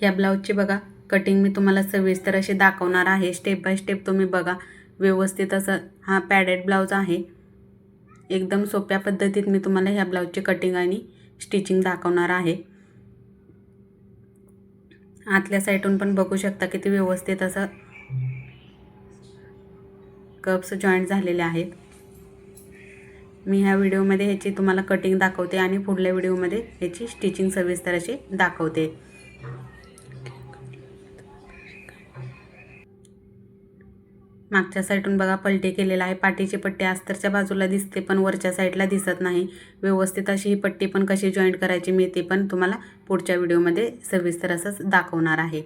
ह्या ब्लाऊजची बघा कटिंग मी तुम्हाला सविस्तर अशी दाखवणार आहे. स्टेप बाय स्टेप तुम्ही बघा व्यवस्थित असं हा पॅडेड ब्लाऊज आहे. एकदम सोप्या पद्धतीत मी तुम्हाला ह्या ब्लाऊजची कटिंग आणि स्टिचिंग दाखवणार आहे. आतल्या साईडून पण बघू शकता किती व्यवस्थित असं कप्स जॉईंट झालेले आहेत. मी ह्या व्हिडिओमध्ये ह्याची तुम्हाला कटिंग दाखवते आणि पुढल्या व्हिडिओमध्ये ह्याची स्टिचिंग सविस्तर अशी दाखवते. मागच्या साईडून बघा पलटी केलेला आहे. पाठीची पट्टी अस्तरच्या बाजूला दिसते पण वरच्या साईडला दिसत नाही. व्यवस्थित अशी ही पट्टी पण कशी जॉईंट करायची मी ते पण तुम्हाला पुढच्या व्हिडिओमध्ये सविस्तर असंच दाखवणार आहे.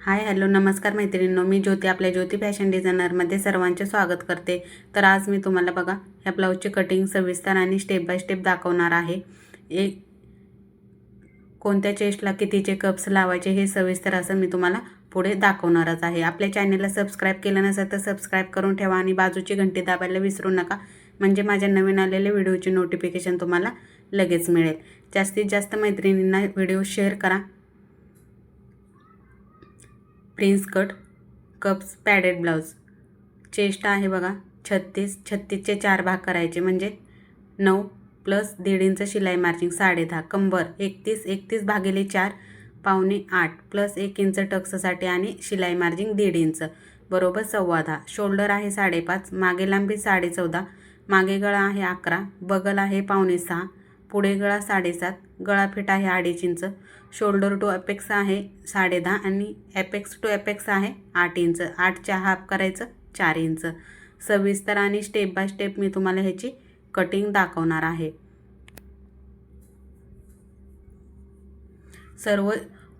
हाय हॅलो नमस्कार मैत्रिणींनो. मी ज्योती आपल्या ज्योती फॅशन डिझायनरमध्ये सर्वांचे स्वागत करते. तर आज मी तुम्हाला बघा ह्या ब्लाऊजची कटिंग सविस्तर आणि स्टेप बाय स्टेप दाखवणार आहे. एक कोणत्या चेस्टला कितीचे कप्स लावायचे हे सविस्तर असं मी तुम्हाला पुढे दाखवणारच आहे. आपल्या चॅनलला सबस्क्राईब केलं नसेल तर सबस्क्राईब करून ठेवा आणि बाजूची घंटी दाबायला विसरू नका. म्हणजे माझ्या नवीन आलेल्या व्हिडिओची नोटिफिकेशन तुम्हाला लगेच मिळेल. जास्तीत जास्त मैत्रिणींना व्हिडिओ शेअर करा. Prince cut cups padded blouse chest आहे बघा छत्तीस छत्तीसचे चार भाग करायचे. म्हणजे नऊ प्लस दीड इंच शिलाई मार्जिंग साडे दहा कंबर एकतीस एकतीस भागिले चार पावणे आठ प्लस एक इंच टक्ससाठी आणि शिलाई मार्जिंग दीड इंच बरोबर सव्वा दहा. शोल्डर आहे साडेपाच मागे लांबी साडे चौदा मागे गळा आहे अकरा बगल आहे पावणे सहा पुढे गळा साडेसात गळा फिट आहे अडीच इंच शोल्डर टू अपेक्स आहे साडे दहा आणि ॲपेक्स टू ॲपेक्स आहे आठ इंच. आठच्या हाफ करायचं चार इंच. सविस्तर आणि स्टेप बाय स्टेप मी तुम्हाला ह्याची कटिंग दाखवणार आहे. सर्व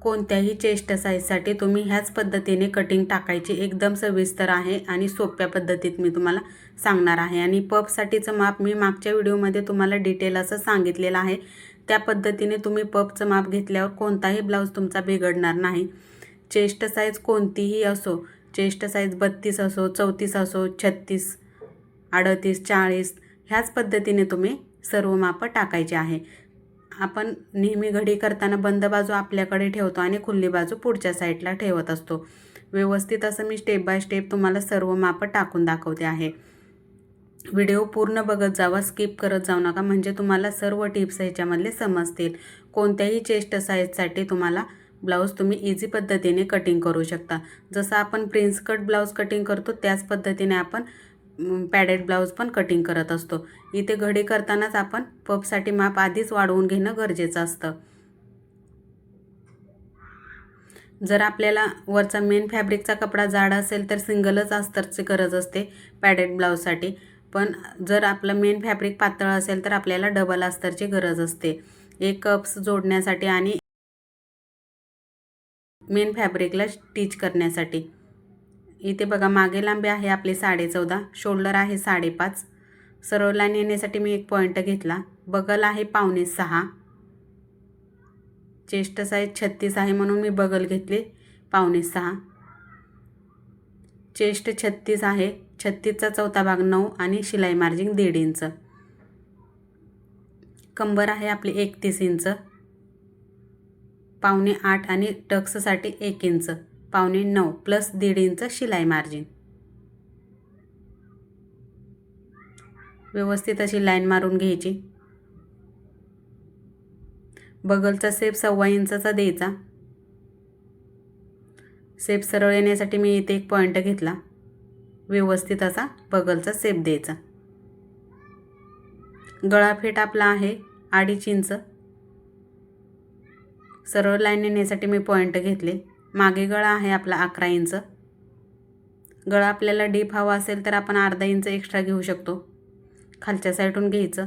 कोणत्याही चेस्ट साईजसाठी तुम्ही ह्याच पद्धतीने कटिंग टाकायची एकदम सविस्तर आहे आणि सोप्या पद्धतीत मी तुम्हाला सांगणार आहे. आणि पपसाठीचं माप मी मागच्या व्हिडिओमध्ये तुम्हाला डिटेल असं सांगितलेलं आहे. त्या पद्धतीने तुम्ही पपचं माप घेतल्यावर कोणताही ब्लाऊज तुमचा बिघडणार नाही. चेस्ट साईज कोणतीही असो चेस्ट साईज बत्तीस असो चौतीस असो छत्तीस अडतीस चाळीस ह्याच पद्धतीने तुम्ही सर्व मापं टाकायचे आहे. आपण नेहमी घडी करताना बंद बाजू आपल्याकडे ठेवतो आणि खुल्ली बाजू पुढच्या साईडला ठेवत असतो. व्यवस्थित असं मी स्टेप बाय स्टेप तुम्हाला सर्व मापं टाकून दाखवते आहे. व्हिडिओ पूर्ण बघत जावा स्किप करत जाऊ नका म्हणजे तुम्हाला सर्व टिप्स ह्याच्यामधले समजतील. कोणत्याही चेस्ट साईजसाठी तुम्हाला ब्लाऊज तुम्ही इझी पद्धतीने कटिंग करू शकता. जसं आपण प्रिन्स कट ब्लाऊज कटिंग करतो त्याच पद्धतीने आपण पॅडेड ब्लाऊज पण कटिंग करत असतो. इथे घडी करतानाच आपण पपसाठी माप आधीच वाढवून घेणं गरजेचं असतं. जर आपल्याला वरचा मेन फॅब्रिकचा कपडा जाड असेल तर सिंगलच अस्तरची गरज असते पॅडेड ब्लाऊजसाठी. पण जर आपलं मेन फॅब्रिक पातळ असेल तर आपल्याला डबल अस्तरची गरज असते. एक कप्स जोडण्यासाठी आणि मेन फॅब्रिकला स्टिच करण्यासाठी. इथे बघा मागे लांबी आहे आपली साडे चौदा शोल्डर आहे साडेपाच. सरळ नेण्यासाठी मी एक पॉईंट घेतला. बगल आहे पावणे सहा. चेस्ट साईज छत्तीस आहे म्हणून मी बगल घेतले पावणे सहा. चेस्ट छत्तीस आहे छत्तीसचा चौथा भाग नऊ आणि शिलाई मार्जिंग दीड इंच. कंबर आहे आपली एकतीस इंच. पावणे आठ आणि टक्ससाठी एक इंच. पावणे नऊ प्लस दीड इंच शिलाई मार्जिन. व्यवस्थित अशी लाईन मारून घ्यायची. बगलचा सेप सव्वा इंचाचा द्यायचा. सेप सरळ येण्यासाठी मी इथे एक पॉईंट घेतला. व्यवस्थित असा बगलचा सेप द्यायचा. गळाफेट आपला आहे अडीच इंच. सरळ लाईन येण्यासाठी मी पॉईंट घेतले. मागे गळा आहे आपला अकरा इंच. गळा आपल्याला डीप हवा असेल तर आपण अर्धा इंच एक्स्ट्रा घेऊ शकतो. खालच्या साईडून घ्यायचं.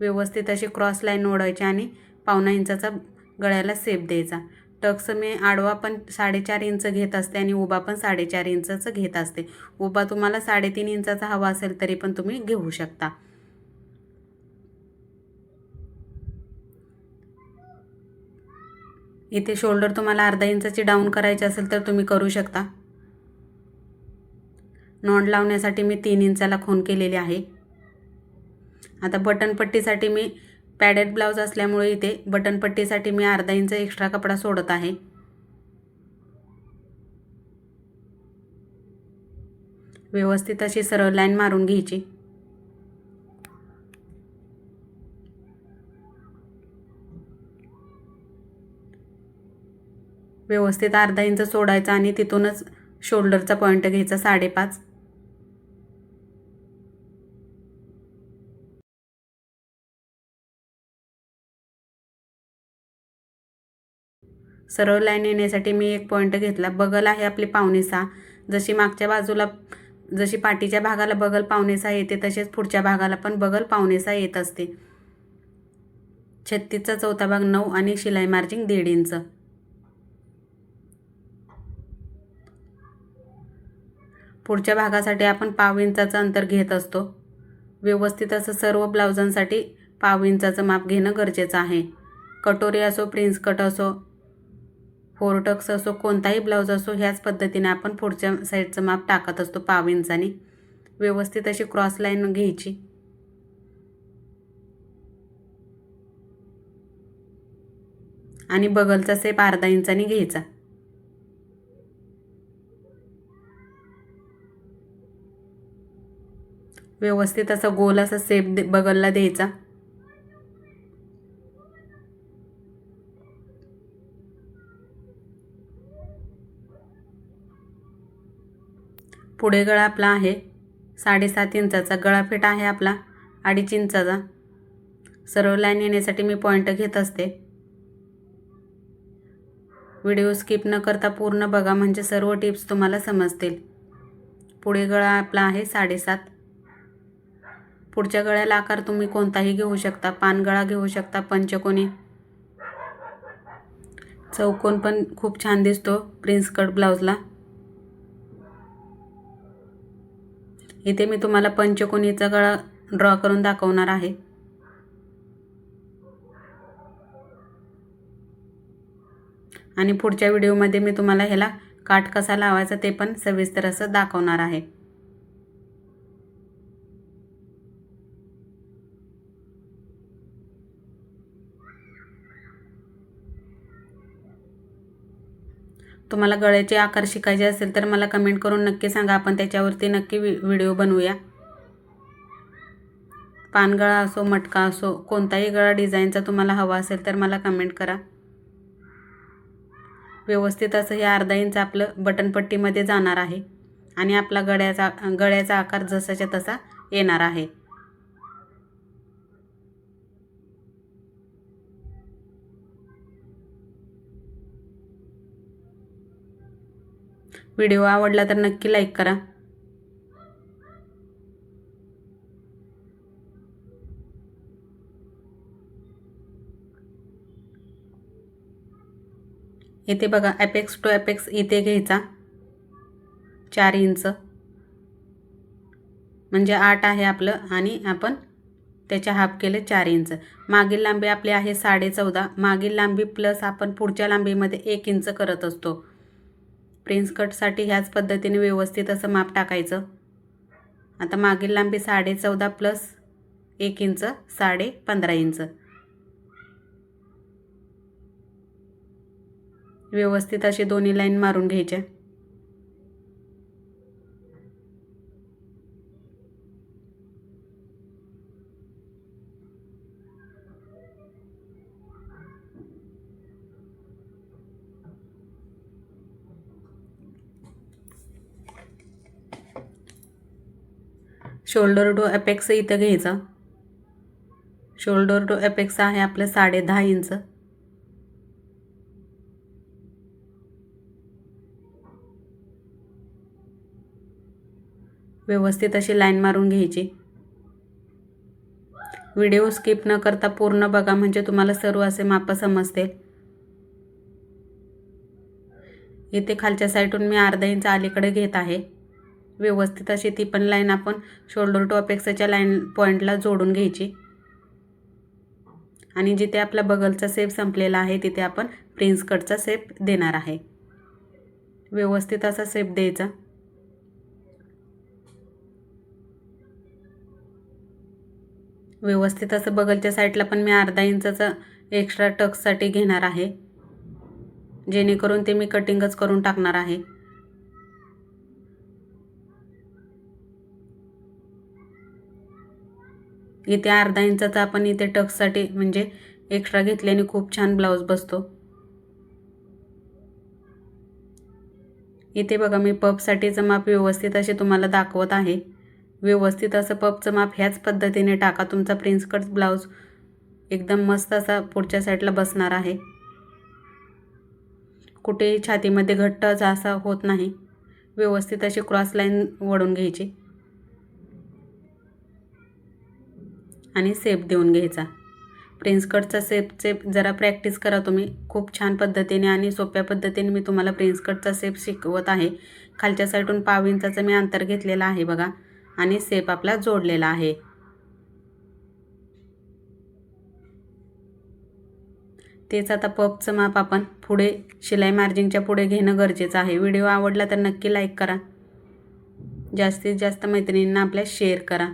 व्यवस्थित अशी क्रॉस लाईन ओढायची आणि पावणा इंचाचा गळ्याला सेप द्यायचा. टक्स मी आडवा पण साडेचार इंच घेत असते आणि उभा पण साडेचार इंचाचं घेत असते. उभा तुम्हाला साडेतीन इंचाचा हवा असेल तरी पण तुम्ही घेऊ शकता. इथे शोल्डर तुम्हाला अर्धा इंचाची डाऊन करायची असेल तर तुम्ही करू शकता. नॉन लावण्यासाठी मी तीन इंचाला खून केलेली आहे. आता बटन पट्टीसाठी मी पॅडेड ब्लाऊज असल्यामुळे इथे बटनपट्टीसाठी मी अर्धा इंच एक्स्ट्रा कपडा सोडत आहे. व्यवस्थित अशी सरळ लाईन मारून घ्यायची. व्यवस्थित अर्धा इंच सोडायचा आणि तिथूनच शोल्डरचा पॉईंट घ्यायचा साडेपाच. सरळ लाईन येण्यासाठी मी एक पॉईंट घेतला. बगल आहे आपली पावणेसा जशी मागच्या बाजूला जशी पाठीच्या भागाला बगल पावणेसा येते तसेच पुढच्या भागाला पण बगल पावणेसा येत असते. छत्तीसचा चौथा भाग नऊ आणि शिलाई मार्जिंग दीड इंच. पुढच्या भागासाठी आपण पाव इंचाचं अंतर घेत असतो. व्यवस्थित असं सर्व ब्लाउजांसाठी पाव इंचाचं माप घेणं गरजेचं आहे. कटोरी असो प्रिन्स कट असो फोरटक्स असो कोणताही ब्लाऊज असो ह्याच पद्धतीने आपण पुढच्या साईडचं माप टाकत असतो पाव इंचाने. व्यवस्थित अशी क्रॉस लाईन घ्यायची. आणि बगलचा सेप अर्धा इंचाने घ्यायचा. व्यवस्थित असा गोल असा सेप दे बगलला द्यायचा. पुढे गळा आपला आहे. साडेसात इंचाचा गळाफेट आहे आपला. अडीच इंचाचा. सरळ लाईन येण्यासाठी मी पॉईंट घेत असते. व्हिडिओ स्किप न करता पूर्ण बघा म्हणजे सर्व टिप्स तुम्हाला समजतील. पुढे गळा आपला आहे साडेसात. पुढच्या गळ्याला आकार तुम्ही कोणताही घेऊ शकता पानगळा घेऊ शकता पंचकोनी. चौकोन पण खूप छान दिसतो प्रिन्स कट ब्लाऊजला. इथे मी तुम्हाला पंचकोनीचा गळा ड्रॉ करून दाखवणार आहे. आणि पुढच्या व्हिडिओमध्ये मी तुम्हाला ह्याला काठ कसा लावायचा ते पण सविस्तर असं दाखवणार आहे. तुम्हाला गळ्याचे आकार शिकायचे असेल तर मला कमेंट करून नक्की सांगा. आपण त्याच्यावरती नक्की व्हिडिओ बनवूया. पानगळा असो मटका असो कोणताही गळा डिझाईनचा तुम्हाला हवा असेल तर मला कमेंट करा. व्यवस्थित असं हे अर्धा इंच आपलं बटनपट्टीमध्ये जाणार आहे. आणि आपला गळ्याचा गळ्याचा आकार जसाच्या तसा येणार आहे. व्हिडिओ आवडला तर नक्की लाईक करा. इथे बघा ॲपेक्स टू ॲपेक्स इथे घ्यायचा. चार इंच. म्हणजे आठ आहे आपलं आणि आपण त्याच्या हाफ केले चार इंच. मागील लांबी आपली आहे साडे चौदा. मागील लांबी प्लस आपण पुढच्या लांबीमध्ये एक इंच करत असतो. प्रिन्स कटसाठी ह्याच पद्धतीने व्यवस्थित असं माप टाकायचं. आता मागील लांबी साडे चौदा प्लस एक इंच साडे पंधरा इंच. व्यवस्थित अशी दोन्ही लाईन मारून घ्यायच्या. शोल्डर टू अपेक्स इथं घ्यायचा. शोल्डर टू अपेक्स आहे आपलं साडे दहा इंच. व्यवस्थित अशी लाईन मारून घ्यायची. व्हिडिओ स्किप न करता पूर्ण बघा म्हणजे तुम्हाला सर्व असे माप समजतील. इथे खालच्या साईडून मी अर्धा इंच अलीकडे घेत आहे. व्यवस्थित अशी ती पण लाईन आपण शोल्डर टू अपेक्साच्या लाईन पॉईंटला जोडून घ्यायची. आणि जिथे आपला बगलचा सेप संपलेला आहे तिथे आपण प्रिन्स कटचा सेप देणार आहे. व्यवस्थित असा सेप द्यायचा. व्यवस्थित असं बगलच्या साईडला पण मी अर्धा इंचाचा एक्स्ट्रा टक्ससाठी घेणार आहे. जेणेकरून ते मी कटिंगच करून टाकणार आहे. इथे अर्धा इंचाचा आपण इथे टक्ससाठी म्हणजे एक्स्ट्रा घेतल्याने खूप छान ब्लाऊज बसतो. इथे बघा मी पपसाठीचं माप व्यवस्थित असे तुम्हाला दाखवत आहे. व्यवस्थित असं पपचं माप ह्याच पद्धतीने टाका. तुमचा प्रिन्स कट ब्लाऊज एकदम मस्त असा पुढच्या साईडला बसणार आहे. कुठेही छातीमध्ये घट्ट असा होत नाही. व्यवस्थित अशी क्रॉस लाईन वळून घ्यायची. आणि सेप देऊन घ्यायचा. प्रिन्स कटचा सेपचे जरा प्रॅक्टिस करा तुम्ही. खूप छान पद्धतीने आणि सोप्या पद्धतीने मी तुम्हाला प्रिन्स कटचा सेप शिकवत आहे. खालच्या साईडून पाव इंचाचं मी अंतर घेतलेलं आहे बघा. आणि सेप आपला जोडलेला आहे. तेच आता पपचं माप आपण पुढे शिलाई मार्जिनच्या पुढे घेणं गरजेचं आहे. व्हिडिओ आवडला तर नक्की लाईक करा. जास्तीत जास्त मैत्रिणींना आपल्या शेअर करा.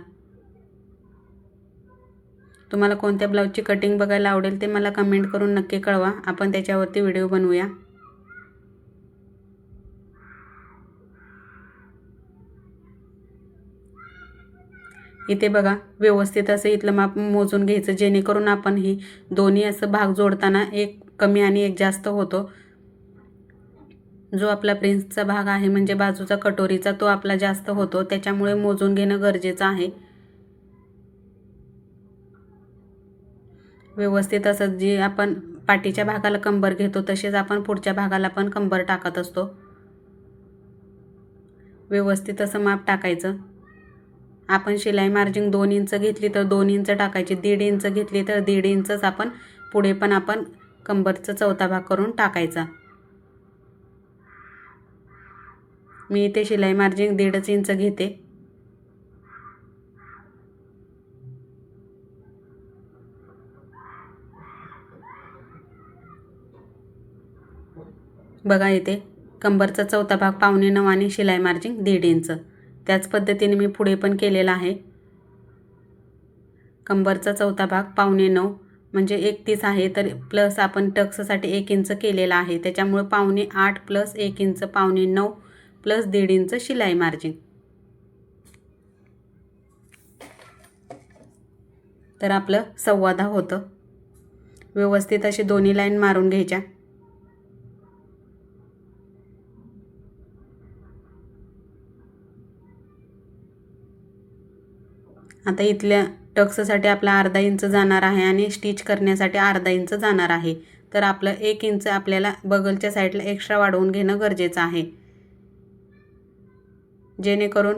तुम्हाला कोणत्या ब्लाऊजची कटिंग बघायला आवडेल ते मला कमेंट करून नक्की कळवा. आपण त्याच्यावरती व्हिडिओ बनवूया. इथे बघा व्यवस्थित असं इथलं माप मोजून घ्यायचं जेणेकरून आपण ही दोन्ही असं भाग जोडताना एक कमी आणि एक जास्त होतो. जो आपला प्रिन्सचा भाग आहे म्हणजे बाजूचा कटोरीचा तो आपला जास्त होतो. त्याच्यामुळे मोजून घेणं गरजेचं आहे. व्यवस्थित असं जी आपण पाठीच्या भागाला कंबर घेतो तसेच आपण पुढच्या भागाला पण कंबर टाकत असतो. व्यवस्थित असं माप टाकायचं. आपण शिलाई मार्जिंग दोन इंच घेतली तर दोन इंच टाकायची. दीड इंच घेतली तर दीड इंचच आपण पुढे पण आपण कंबरचा चौथा भाग करून टाकायचा. मी इथे शिलाई मार्जिंग दीडच इंच घेते. बघा इथे कंबरचा चौथा भाग पावणे नऊ आणि शिलाई मार्जिंग दीड इंच. त्याच पद्धतीने मी पुढे पण केलेला आहे. कंबरचा चौथा भाग पावणे नऊ म्हणजे एकतीस आहे तर प्लस आपण टक्ससाठी एक इंच केलेला आहे. त्याच्यामुळं पावणे आठ प्लस एक इंच पावणे नऊ प्लस दीड इंच शिलाई मार्जिन. तर आपलं सव्वादा होतं. व्यवस्थित अशी दोन्ही लाईन मारून घ्यायच्या. आता इथल्या टक्ससाठी आपला अर्धा इंच जाणार आहे आणि स्टिच करण्यासाठी अर्धा इंच जाणार आहे. तर आपलं एक इंच आपल्याला बगलच्या साईडला एक्स्ट्रा वाढवून घेणं गरजेचं आहे. जेणेकरून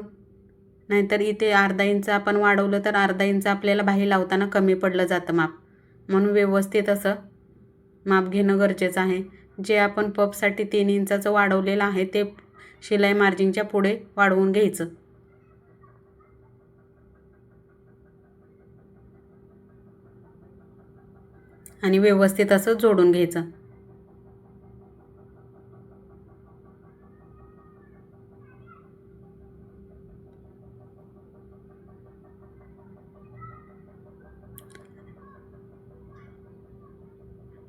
नाहीतर इथे अर्धा इंच आपण वाढवलं तर अर्धा इंच आपल्याला बाही लावताना कमी पडलं जातं माप. म्हणून व्यवस्थित असं माप घेणं गरजेचं आहे. जे आपण पपसाठी तीन इंचाचं वाढवलेलं आहे ते शिलाई मार्जिनच्या पुढे वाढवून घ्यायचं. आणि व्यवस्थित असं जोडून घ्यायचं.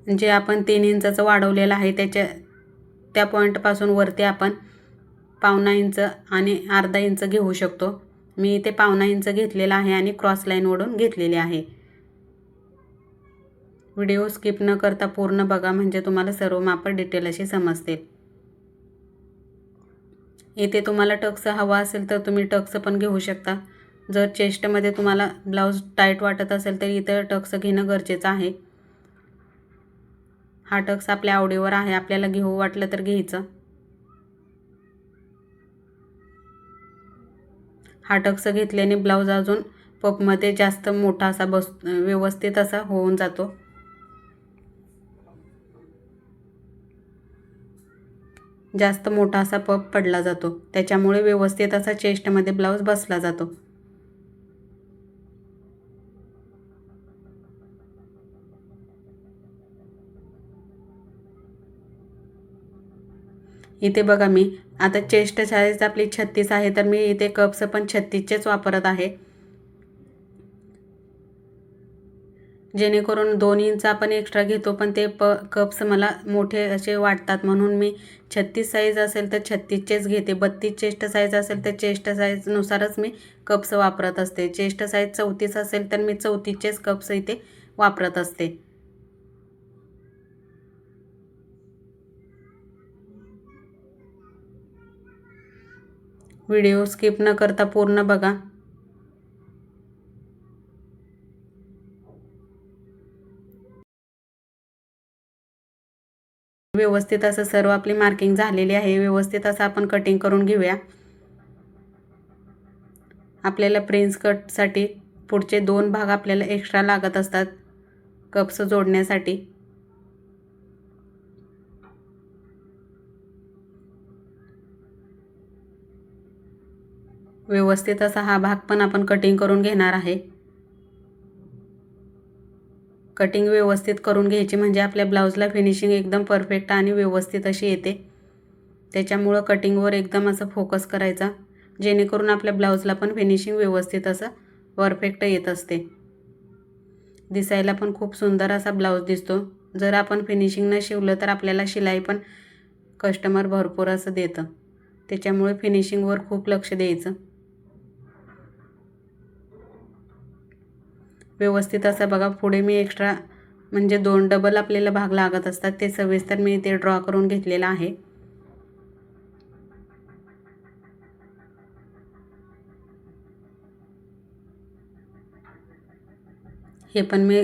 जे आपण तीन इंचाचं वाढवलेलं आहे त्याच्या त्या पॉईंटपासून वरती आपण पावणा इंच आणि अर्धा इंच घेऊ शकतो. मी इथे पावणा इंच घेतलेला आहे आणि क्रॉस लाईन ओढून घेतलेली आहे. व्हिडिओ स्किप न करता पूर्ण बघा म्हणजे तुम्हाला सर्व माप डिटेल अशी समजतील. इथे तुम्हाला टक्स हवा असेल तर तुम्ही टक्स पण घेऊ शकता. जर चेस्टमध्ये तुम्हाला ब्लाऊज टाईट वाटत असेल तर इथं टक्स घेणं गरजेचं आहे. हा टक्स आपल्या आवडीवर आहे आपल्याला घेऊ वाटलं तर घ्यायचं. हा टक्स घेतल्याने ब्लाऊज अजून पपमध्ये जास्त मोठा असा बस व्यवस्थित असा होऊन जातो. जास्त मोठा असा पप पडला जातो. त्याच्यामुळे व्यवस्थित असा चेस्टमध्ये ब्लाऊज बसला जातो. इथे बघा मी आता चेस्ट साईज आपली छत्तीस आहे तर मी इथे कप्स पण छत्तीसचेच वापरत आहे. जेणेकरून दोन इंच आपण एक्स्ट्रा घेतो पण ते प कप्स मला मोठे असे वाटतात. म्हणून मी छत्तीस साईज असेल तर छत्तीसचेच घेते. बत्तीस चेस्ट साईज असेल तर चेस्ट साईजनुसारच मी कप्स वापरत असते. चेस्ट साईज चौतीस असेल तर मी चौतीसचेच कप्स इथे वापरत असते. व्हिडिओ स्किप न करता पूर्ण बघा. व्यवस्थित असं सर्व आपली मार्किंग झालेली आहे. व्यवस्थित असं आपण कटिंग करून घेऊया. आपल्याला प्रिन्स कटसाठी पुढचे दोन भाग आपल्याला एक्स्ट्रा लागत असतात. कप्स जोडण्यासाठी. व्यवस्थित असा हा भाग पण आपण कटिंग करून घेणार आहे. कटिंग व्यवस्थित करून घ्यायची म्हणजे आपल्या ब्लाऊजला फिनिशिंग एकदम परफेक्ट आणि व्यवस्थित अशी येते. त्याच्यामुळं कटिंगवर एकदम असं फोकस करायचा जेणेकरून आपल्या ब्लाऊजला पण फिनिशिंग व्यवस्थित असं परफेक्ट येत असते. दिसायला पण खूप सुंदर असा ब्लाऊज दिसतो. जर आपण फिनिशिंग न शिवलं तर आपल्याला शिलाई पण कस्टमर भरपूर असं देतं. त्याच्यामुळे फिनिशिंगवर खूप लक्ष द्यायचं. व्यवस्थित असं बघा पुढे मी एक्स्ट्रा म्हणजे दोन डबल आपल्याला भाग लागत असतात. ते सविस्तर मी इथे ड्रॉ करून घेतलेलं आहे. हे पण मी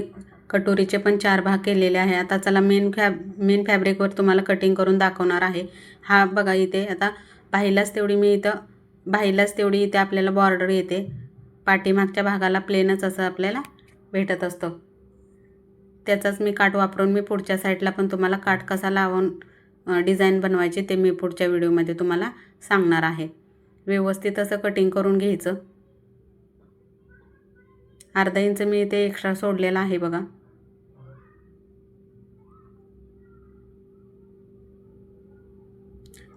कटोरीचे पण चार भाग केलेले आहे. आता चला मेन फॅब मेन फॅब्रिकवर तुम्हाला कटिंग करून दाखवणार आहे. हा बघा इथे आता बाहीलाच तेवढी मी इथं बाहीलाच तेवढी इथे आपल्याला बॉर्डर येते. पाठीमागच्या भागाला प्लेनच असं आपल्याला भेटत असतं. त्याचाच मी काठ वापरून मी पुढच्या साईडला पण तुम्हाला काठ कसा लावून डिझाईन बनवायची ते मी पुढच्या व्हिडिओमध्ये तुम्हाला सांगणार आहे. व्यवस्थित असं कटिंग करून घ्यायचं. अर्धा इंच मी इथे एक्स्ट्रा सोडलेला आहे बघा.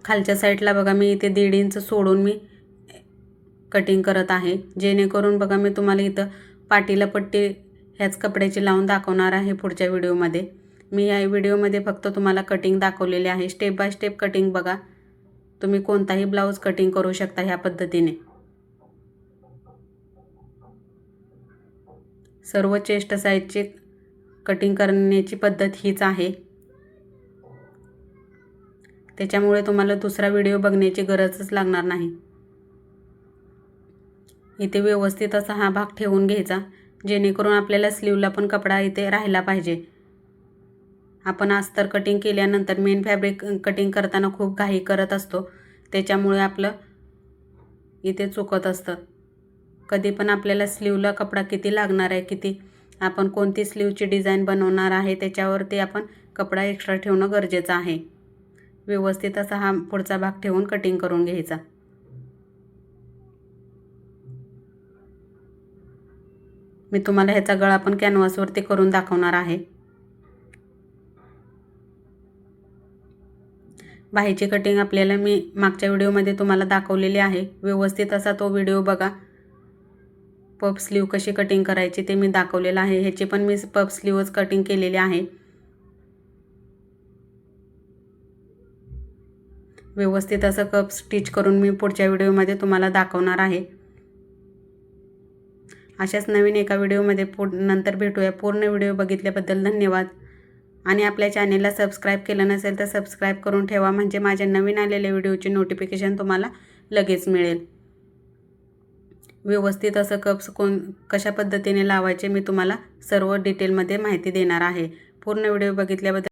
खालच्या साईडला बघा मी इथे दीड इंच सोडून मी कटिंग करत आहे. जेणेकरून बघा मी तुम्हाला इथं पाटीला पट्टी ह्याच कपड्याची लावून दाखवणार आहे पुढच्या व्हिडिओमध्ये. मी या व्हिडिओमध्ये फक्त तुम्हाला कटिंग दाखवलेले आहे. स्टेप बाय स्टेप कटिंग बघा. तुम्ही कोणताही ब्लाऊज कटिंग करू शकता ह्या पद्धतीने. सर्व चेस्ट साईजचे कटिंग करण्याची पद्धत हीच आहे. त्याच्यामुळे तुम्हाला दुसरा व्हिडिओ बघण्याची गरजच लागणार नाही. इथे व्यवस्थित असा हा भाग ठेवून घ्यायचा जेणेकरून आपल्याला स्लीवला पण कपडा इथे राहिला पाहिजे. आपण अस्तर कटिंग केल्यानंतर मेन फॅब्रिक कटिंग करताना खूप घाई करत असतो. त्याच्यामुळे आपलं इथे चुकत असतं. कधी पण आपल्याला स्लीवला कपडा किती लागणार आहे किती आपण कोणती स्लीवची डिझाईन बनवणार आहे त्याच्यावरती आपण कपडा एक्स्ट्रा ठेवणं गरजेचं आहे. व्यवस्थित असा हा पुढचा भाग ठेवून कटिंग करून घ्यायचा. मी तुम्हाला ह्याचा गळा पण कॅनव्हासवरती करून दाखवणार आहे. बाहीची कटिंग आपल्याला मी मागच्या व्हिडिओमध्ये तुम्हाला दाखवलेली आहे. व्यवस्थित असा तो व्हिडिओ बघा. पप स्लीव कशी कटिंग करायची ते मी दाखवलेलं आहे. ह्याची पण मी पप स्लीवच कटिंग केलेली आहे. व्यवस्थित असं कप स्टिच करून मी पुढच्या व्हिडिओमध्ये तुम्हाला दाखवणार आहे. अशाच नवीन एका व्हिडिओमध्ये पु नंतर भेटूया. पूर्ण व्हिडिओ बघितल्याबद्दल धन्यवाद. आणि आपल्या चॅनेलला सबस्क्राईब केलं नसेल तर सबस्क्राईब करून ठेवा. म्हणजे माझ्या नवीन आलेल्या व्हिडिओची नोटिफिकेशन तुम्हाला लगेच मिळेल. व्यवस्थित असं कप्स कोण कशा पद्धतीने लावायचे मी तुम्हाला सर्व डिटेलमध्ये माहिती देणार आहे. पूर्ण व्हिडिओ बघितल्याबद्दल